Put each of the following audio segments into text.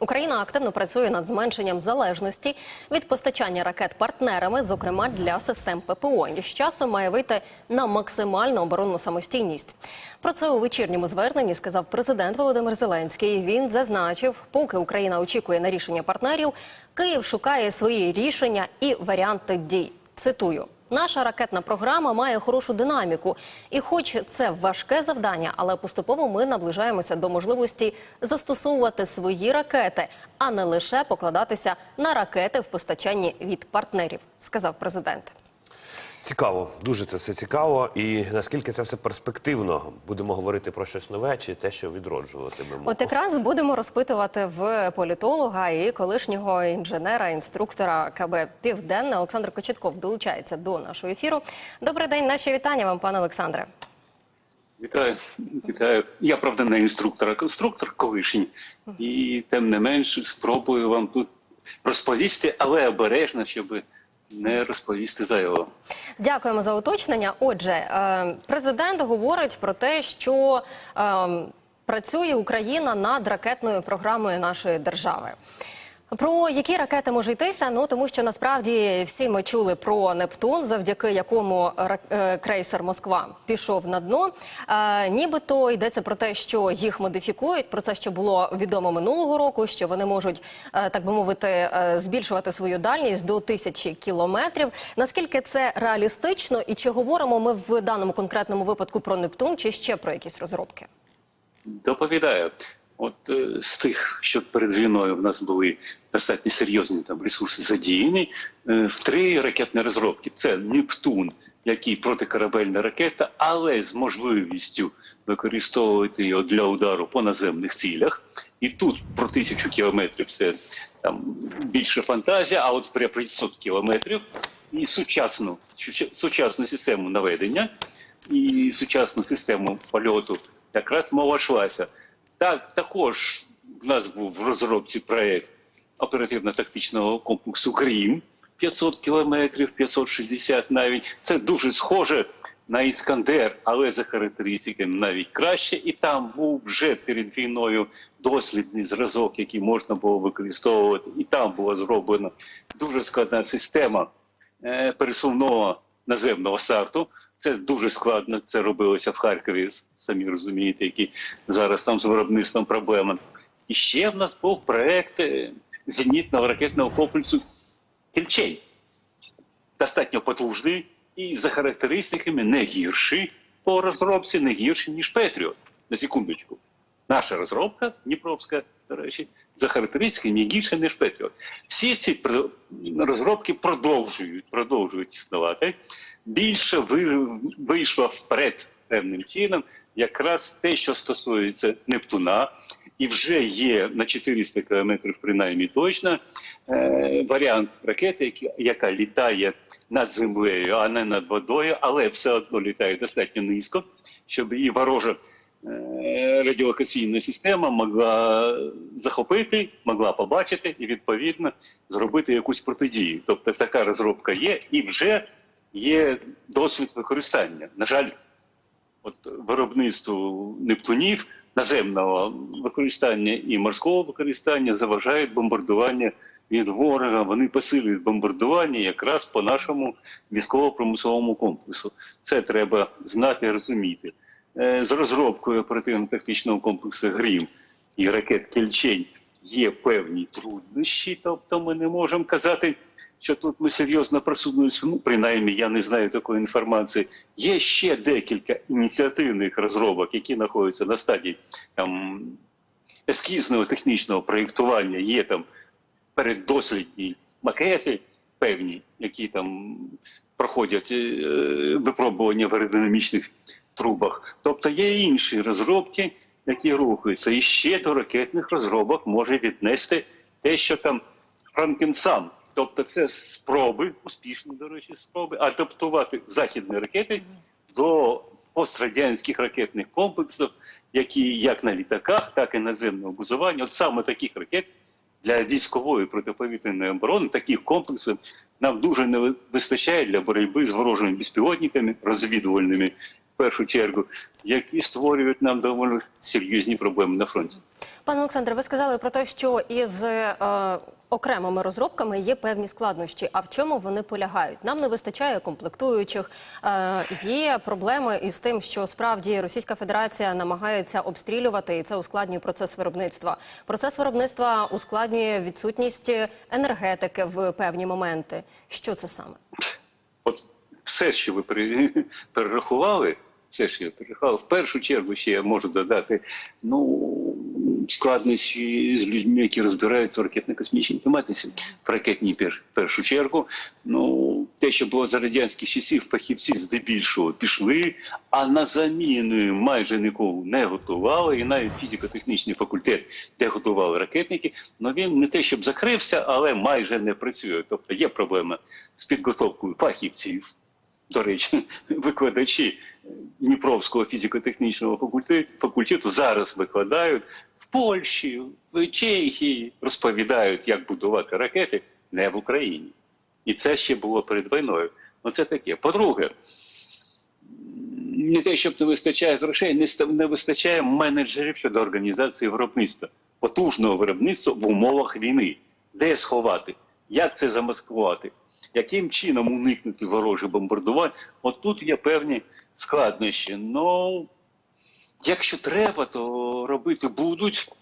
Україна активно працює над зменшенням залежності від постачання ракет партнерами, зокрема для систем ППО, і з часом має вийти на максимальну оборонну самостійність. Про це у вечірньому зверненні сказав президент Володимир Зеленський. Він зазначив, поки Україна очікує на рішення партнерів, Київ шукає свої рішення і варіанти дій. Цитую. Наша ракетна програма має хорошу динаміку, і, хоч це важке завдання, але поступово ми наближаємося до можливості застосовувати свої ракети, а не лише покладатися на ракети в постачанні від партнерів, сказав президент. Цікаво, дуже це все цікаво. І наскільки це все перспективно, будемо говорити про щось нове чи те, що відроджуватимемо. От якраз будемо розпитувати в політолога і колишнього інженера, інструктора КБ Південне Олександр Кочетков долучається до нашого ефіру. Добрий день, наші вітання вам, пане Олександре. Вітаю, вітаю. Я правда не інструктор, а конструктор колишній, і тим не менш спробую вам тут розповісти, але обережно, щоб не розповісти зайвого. Дякуємо за уточнення. Отже, е, президент говорить про те, що е, працює Україна над ракетною програмою нашої держави. Про які ракети може йтися? Ну тому що насправді всі ми чули про Нептун, завдяки якому е, крейсер Москва пішов на дно. Е, нібито йдеться про те, що їх модифікують. Про це що було відомо минулого року. Що вони можуть, е, так би мовити, е, збільшувати свою дальність до тисячі кілометрів. Наскільки це реалістично, і чи говоримо ми в даному конкретному випадку про Нептун, чи ще про якісь розробки? Доповідаю. От е, з тих, що перед війною в нас були достатньо серйозні там ресурси задіяні, е, в три ракетні розробки: це Нептун, який протикорабельна ракета, але з можливістю використовувати його для удару по наземних цілях. І тут про тисячу кілометрів це там більше фантазія, а от про 500 кілометрів і сучасну сучасну систему наведення і сучасну систему польоту якраз мова йшлася. Так, також в нас був в розробці проєкт оперативно-тактичного комплексу Грім 500 кілометрів, 560 навіть. Це дуже схоже на Іскандер, але за характеристиками навіть краще. І там був вже перед війною дослідний зразок, який можна було використовувати. І там була зроблена дуже складна система е, пересувного наземного старту. Це дуже складно. Це робилося в Харкові, самі розумієте, які зараз там з виробництвом проблеми. І ще в нас був проект е, зенітного ракетного комплексу Кільчей. Достатньо потужний і за характеристиками не гірший по розробці, не гірший, ніж Петріот. На секундочку. Наша розробка Дніпровська, до речі, за характеристиками не гірше, ніж Петріот. Всі ці розробки продовжують, продовжують існувати. Більше ви- вийшло вперед певним чином, якраз те, що стосується Нептуна, і вже є на 400 кілометрів, принаймні точно, е, варіант ракети, яка літає над землею, а не над водою, але все одно літає достатньо низько, щоб її ворожа е, радіолокаційна система могла захопити, могла побачити і відповідно зробити якусь протидію. Тобто така розробка є і вже є досвід використання. На жаль, от виробництву Нептунів наземного використання і морського використання заважають бомбардування від ворога. Вони посилюють бомбардування якраз по нашому військово-промисловому комплексу. Це треба знати розуміти. Е, З розробкою оперативно-тактичного комплексу Грім і ракет Кельчень є певні труднощі, тобто ми не можемо казати, що тут ми серйозно просунулися. Ну, принаймні, я не знаю такої інформації. Є ще декілька ініціативних розробок, які знаходяться на стадії там, ескізного технічного проєктування. Є там переддослідні макети певні, які там проходять е, випробування в аеродинамічних трубах. Тобто є інші розробки, які рухаються. І ще до ракетних розробок може віднести те, що там Франкенсам. Тобто це спроби, успішні, до речі, спроби адаптувати західні ракети до пострадянських ракетних комплексів, які як на літаках, так і наземного базування. От саме таких ракет для військової протиповітряної оборони таких комплексів нам дуже не вистачає для боротьби з ворожими безпілотниками, розвідувальними в першу чергу, які створюють нам доволі серйозні проблеми на фронті. Пане Олександре, ви сказали про те, що із е, окремими розробками є певні складнощі. А в чому вони полягають? Нам не вистачає комплектуючих. Е, є проблеми із тим, що справді Російська Федерація намагається обстрілювати, і це ускладнює процес виробництва. Процес виробництва ускладнює відсутність енергетики в певні моменти. Що це саме? От все, що ви пере- перерахували, все, що я перерахував, в першу чергу ще я можу додати ну, складнощі з людьми, які розбираються в ракетно-космічній тематиці, в ракетній пер, першу чергу. Ну, те, що було за радянських часів, фахівці здебільшого пішли, а на заміну майже нікого не готували, і навіть фізико-технічний факультет, де готували ракетники, ну він не те, щоб закрився, але майже не працює. Тобто є проблема з підготовкою фахівців. До речі, викладачі Дніпровського фізико-технічного факультету зараз викладають в Польщі, в Чехії, розповідають, як будувати ракети не в Україні. І це ще було перед війною. Ну це таке. По-друге, не те, щоб не вистачає грошей, не вистачає менеджерів щодо організації виробництва, потужного виробництва в умовах війни. Де сховати? Як це замаскувати? Яким чином уникнути ворожих бомбардувань? От тут є певні складнощі. Ну, якщо треба, то робити будуть.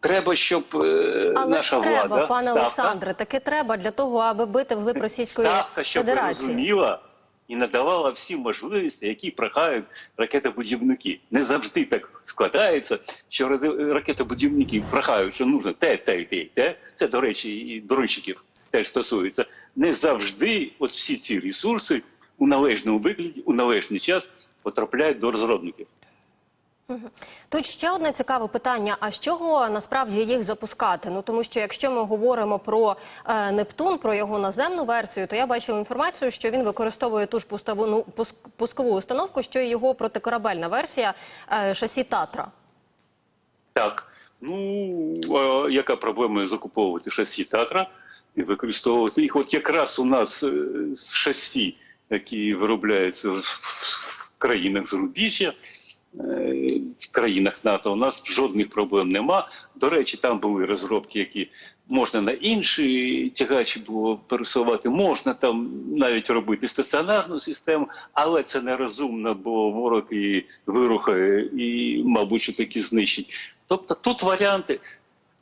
Треба, щоб е, Але наша ж треба, влада, пане ставка, Олександре, таки треба для того, аби бити вглиб Російської ставка, щоб Федерації. розуміла і надавала всі можливості, які прохають ракетобудівники. Не завжди так складається, що ракетобудівники прохають, що нужно те, те, те, те. Це, до речі, і дронщиків теж стосується. Не завжди от всі ці ресурси у належному вигляді, у належний час потрапляють до розробників. Тут ще одне цікаве питання: а з чого насправді їх запускати? Ну тому що якщо ми говоримо про е, Нептун, про його наземну версію, то я бачила інформацію, що він використовує ту ж пуставу, ну, пуск- пускову установку, що й його протикорабельна версія е, шасі Татра. Так. Ну, а яка проблема закуповувати шасі Татра і використовувати їх? От якраз у нас е, шасі, які виробляються в- країнах зарубіжжя, е, в країнах НАТО, у нас жодних проблем нема. До речі, там були розробки, які можна на інші тягачі було пересувати, можна там навіть робити стаціонарну систему, але це нерозумно, бо ворог і вирухає, і, мабуть, що таки знищить. Тобто тут варіанти.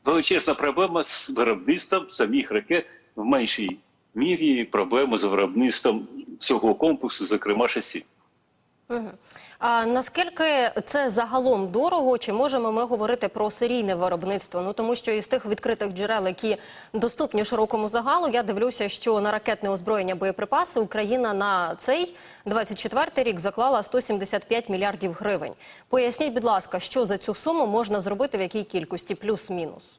Величезна проблема з виробництвом самих ракет в меншій мірі проблема з виробництвом цього комплексу, зокрема шасі. А наскільки це загалом дорого? Чи можемо ми говорити про серійне виробництво? Ну тому що із тих відкритих джерел, які доступні широкому загалу, я дивлюся, що на ракетне озброєння боєприпаси Україна на цей 24-й рік заклала 175 мільярдів гривень. Поясніть, будь ласка, що за цю суму можна зробити в якій кількості, плюс-мінус?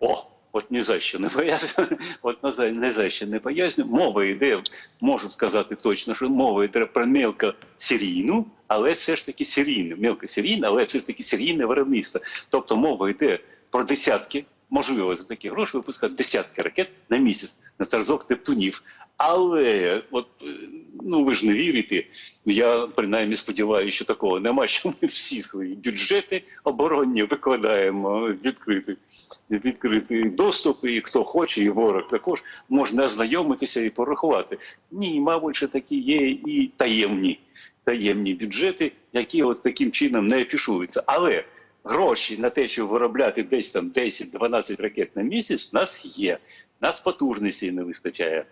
О, от ні за що не поясню. От не за, що не поясню. Мова йде, можу сказати точно, що мова йде про мелкосерійну, але все ж таки серійне. Мелкосерійне, але все ж таки серійне виробництво. Тобто мова йде про десятки, можливо, за такі гроші випускати десятки ракет на місяць на зразок Нептунів. Але от е, ну ви ж не вірите. Я принаймні сподіваюся, що такого нема. Що ми всі свої бюджети оборонні викладаємо відкритий, відкритий доступ, і хто хоче, і ворог також можна ознайомитися і порахувати. Ні, мабуть, що такі є і таємні, таємні бюджети, які от таким чином не афішуються. Але гроші на те, щоб виробляти десь там 10-12 ракет на місяць, в нас є. Нас потужності не вистачає.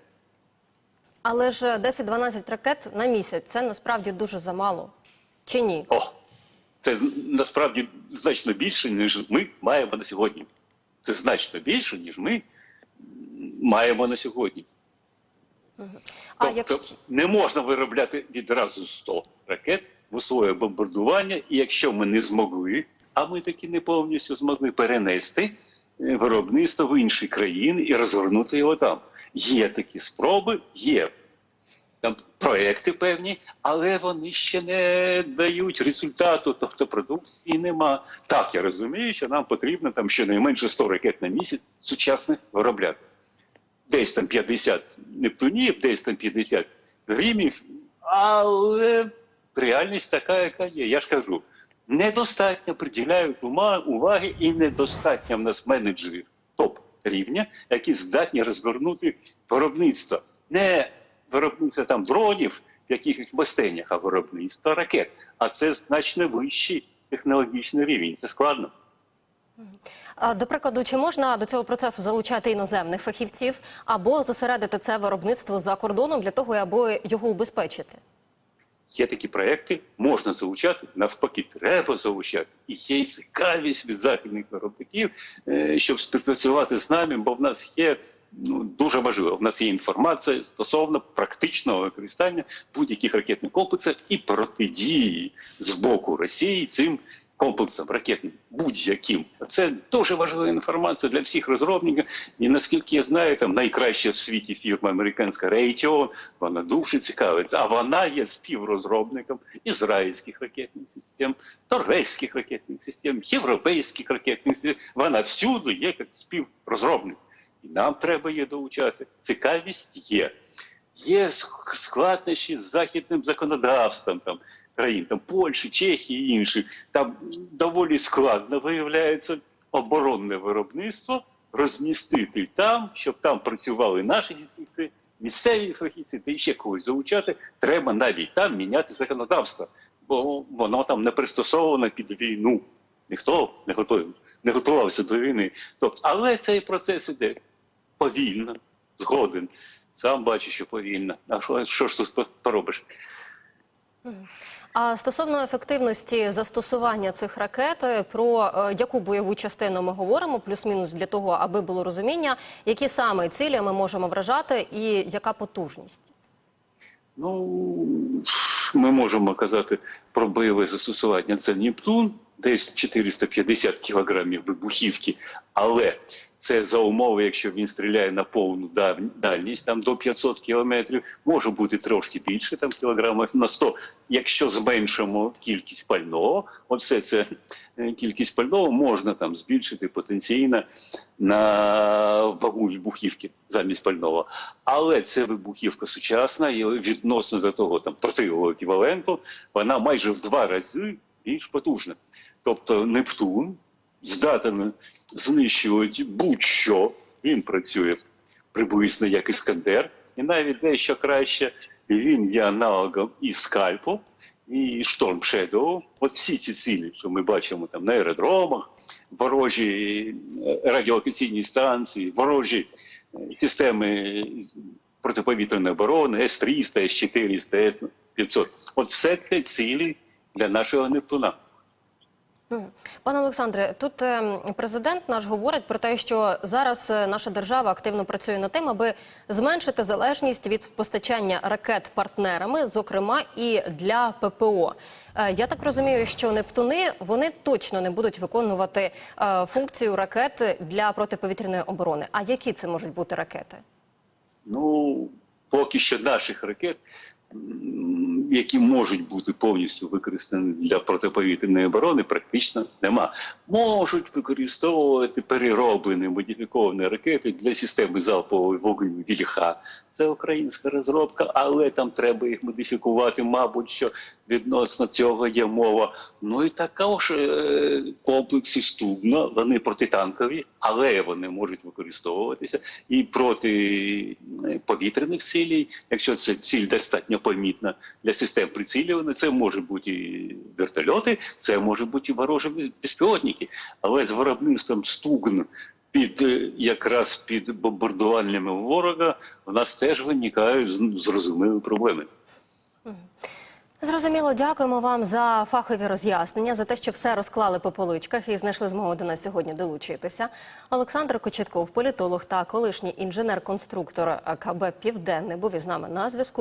Але ж 10-12 ракет на місяць це насправді дуже замало. Чи ні? О, це насправді значно більше, ніж ми маємо на сьогодні. Це значно більше, ніж ми маємо на сьогодні. А тобто якщо не можна виробляти відразу 100 ракет в своє бомбардування, і якщо ми не змогли, а ми таки не повністю змогли перенести е, виробництво в інші країни і розгорнути його там. Є такі спроби, є там проекти певні, але вони ще не дають результату, тобто продукції нема. Так, я розумію, що нам потрібно там щонайменше 100 ракет на місяць сучасних виробляти. Десь там 50 Нептунів, десь там 50 гримів, але реальність така, яка є. Я ж кажу, недостатньо приділяють уваги і недостатньо в нас менеджерів топ рівня, які здатні розгорнути виробництво. Не виробництво там дронів в якихось бастенях, а виробництво ракет. А це значно вищий технологічний рівень. Це складно. До прикладу, чи можна до цього процесу залучати іноземних фахівців або зосередити це виробництво за кордоном для того, аби його убезпечити? Є такі проекти, можна залучати, навпаки, треба залучати. І є і цікавість від західних виробників, е, щоб співпрацювати з нами, бо в нас є ну, дуже важливо. В нас є інформація стосовно практичного використання будь-яких ракетних комплексів і протидії з боку Росії цим комплексам ракетним будь-яким. Це дуже важлива інформація для всіх розробників. І наскільки я знаю, там найкраща в світі фірма американська Raytheon, вона дуже цікавиться. А вона є співрозробником ізраїльських ракетних систем, торецьких ракетних систем, європейських ракетних систем. Вона всюди є як співрозробник. І нам треба її долучати. Цікавість є. Є складнощі з західним законодавством там країн, там Польщі, Чехії і інші. Там доволі складно виявляється оборонне виробництво розмістити там, щоб там працювали наші фахівці, місцеві фахівці, та ще когось залучати. Треба навіть там міняти законодавство, бо воно там не пристосовано під війну. Ніхто не готовий, не готувався до війни. Тобто, але цей процес іде повільно, згоден. Сам бачу, що повільно. А що, що ж тут поробиш? А стосовно ефективності застосування цих ракет, е, про е, яку бойову частину ми говоримо, плюс-мінус для того, аби було розуміння, які саме цілі ми можемо вражати, і яка потужність? Ну, ми можемо казати про бойове застосування. Це Нептун, десь 450 кілограмів вибухівки, але це за умови, якщо він стріляє на повну дальність, там до 500 кілометрів, може бути трошки більше, там кілограмів на 100. Якщо зменшимо кількість пального, оце це е, кількість пального можна там збільшити потенційно на вагу вибухівки замість пального. Але це вибухівка сучасна, і відносно до того там тротилового еквіваленту, вона майже в два рази більш потужна. Тобто Нептун здатен знищувати будь-що. Він працює приблизно як Іскандер, і навіть дещо краще. Він є аналогом і скальпу, і Storm Shadow. От всі ці цілі, що ми бачимо там на аеродромах, ворожі е, радіолокаційні станції, ворожі е, системи протиповітряної оборони, С-300, С-400, С-500. От все це цілі для нашого Нептуна. Пане Олександре, тут е, президент наш говорить про те, що зараз е, наша держава активно працює над тим, аби зменшити залежність від постачання ракет партнерами, зокрема і для ППО. Е, Я так розумію, що Нептуни вони точно не будуть виконувати е, функцію ракет для протиповітряної оборони. А які це можуть бути ракети? Ну, поки що наших ракет, які можуть бути повністю використані для протиповітряної оборони, практично нема. Можуть використовувати перероблені модифіковані ракети для системи залпового вогню Вільха. Це українська розробка, але там треба їх модифікувати, мабуть, що відносно цього є мова. Ну і також е, комплекси Стугна, вони протитанкові, але вони можуть використовуватися і проти е, повітряних цілей, якщо це ціль достатньо помітна для систем прицілювання, це можуть бути вертольоти, це можуть бути і ворожі безпілотники. Але з виробництвом Стугн під е, якраз під бомбардуваннями ворога в нас теж виникають зрозумілі проблеми. Зрозуміло, дякуємо вам за фахові роз'яснення, за те, що все розклали по поличках і знайшли змогу до нас сьогодні долучитися. Олександр Кочетков, політолог та колишній інженер-конструктор КБ Південний, був із нами на зв'язку.